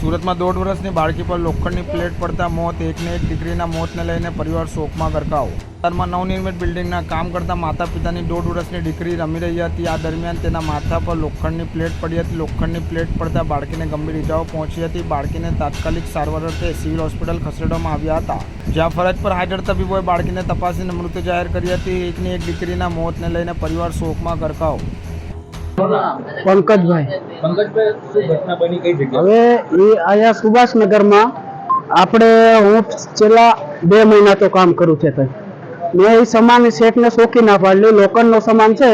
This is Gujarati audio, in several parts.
સુરતમાં દોઢ વર્ષની બાળકી પર લોખંડની પ્લેટ પડતા મોત, એકને એક દીકરીના મોતને લઈને પરિવાર શોકમાં ગરકાવ. વિસ્તારમાં નવનિર્મિત બિલ્ડિંગના કામ કરતા માતા પિતાની દોઢ વર્ષની દીકરી રમી રહી હતી. આ દરમિયાન તેના માથા પર લોખંડની પ્લેટ પડી હતી. લોખંડની પ્લેટ પડતા બાળકીને ગંભીર ઇજાઓ પહોંચી હતી. બાળકીને તાત્કાલિક સારવાર અર્થે સિવિલ હોસ્પિટલ ખસેડવામાં આવ્યા હતા. જ્યાં ફરજ પર હાજર તબીબોએ બાળકીને તપાસીને મૃત જાહેર કરી હતી. એકની એક દીકરીના મોતને લઈને પરિવાર શોકમાં ગરકાવ. પંકજભાઈ. હવે એ અહીંયા સુભાષનગરમાં આપણે હું છેલ્લા બે મહિના તો કામ કરું છે ત્યાં મેં એ સામાન શેઠને શોખી ના પાડલી લોખંડનો સામાન છે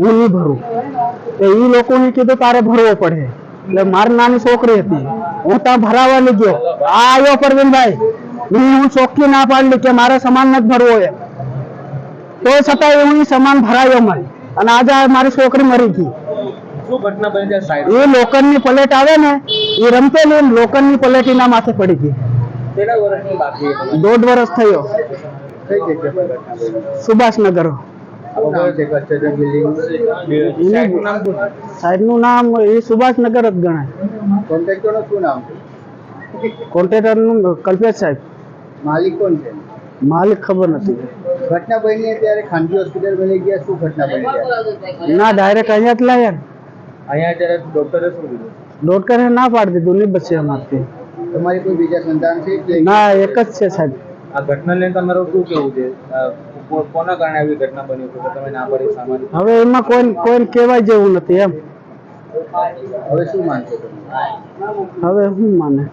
હું નહીં ભરું. તો એ લોકોને કીધું તારે ભરવો પડે. એટલે મારી નાની છોકરી હતી. હું ત્યાં ભરાવાની ગયો. આ આવ્યો પરવીનભાઈ. મેં હું ચોખ્ખી ના પાડલી કે મારે સામાન નથી ભરવો એ તો છતાં હું ઈ સામાન ભરાયો મને. અને આજે મારી છોકરી મરી ગઈ. શું ઘટના બની ત્યાં સાઈડ એ લોખંડની પ્લેટ આવે ને એ રમતેલી ને લોખંડની પલેટ એના માથે પડી ગઈ. કેટલા વર્ષની બાકી દોઢ વર્ષ થયો. સુભાષનગર. સાહેબ સાઈડનું નામ એ સુભાષનગર જ ગણાય. કોન્ટ્રાક્ટર શું નામ? છે કોન્ટ્રાક્ટરનું કલ્પેશ સાહેબ. માલિક કોણ છે? માલિક ખબર નથી. ઘટના બની ત્યારે ખાનગી હોસ્પિટલ બની ગયા શું ઘટના બની? ના ડાયરેક્ટ અહીંયા જ લાયા ને. અહીંયા જ્યારે ડોક્ટરે શું કીધું? ડોક્ટરે ના પાડી દીધું નહીં બચે અમારથી. તમારી કોઈ બીજા સંતાન છે કે ના એક જ છે સાહેબ. આ ઘટના લઈને તમારું શું કેવું છે? કોના કારણે આવી ઘટના બની છે? તમે ના પડી સામાન્ય હવે એમાં કોઈ કોઈ કહેવાય જેવું નથી એમ. હવે શું માનશો તમે? હવે શું માને?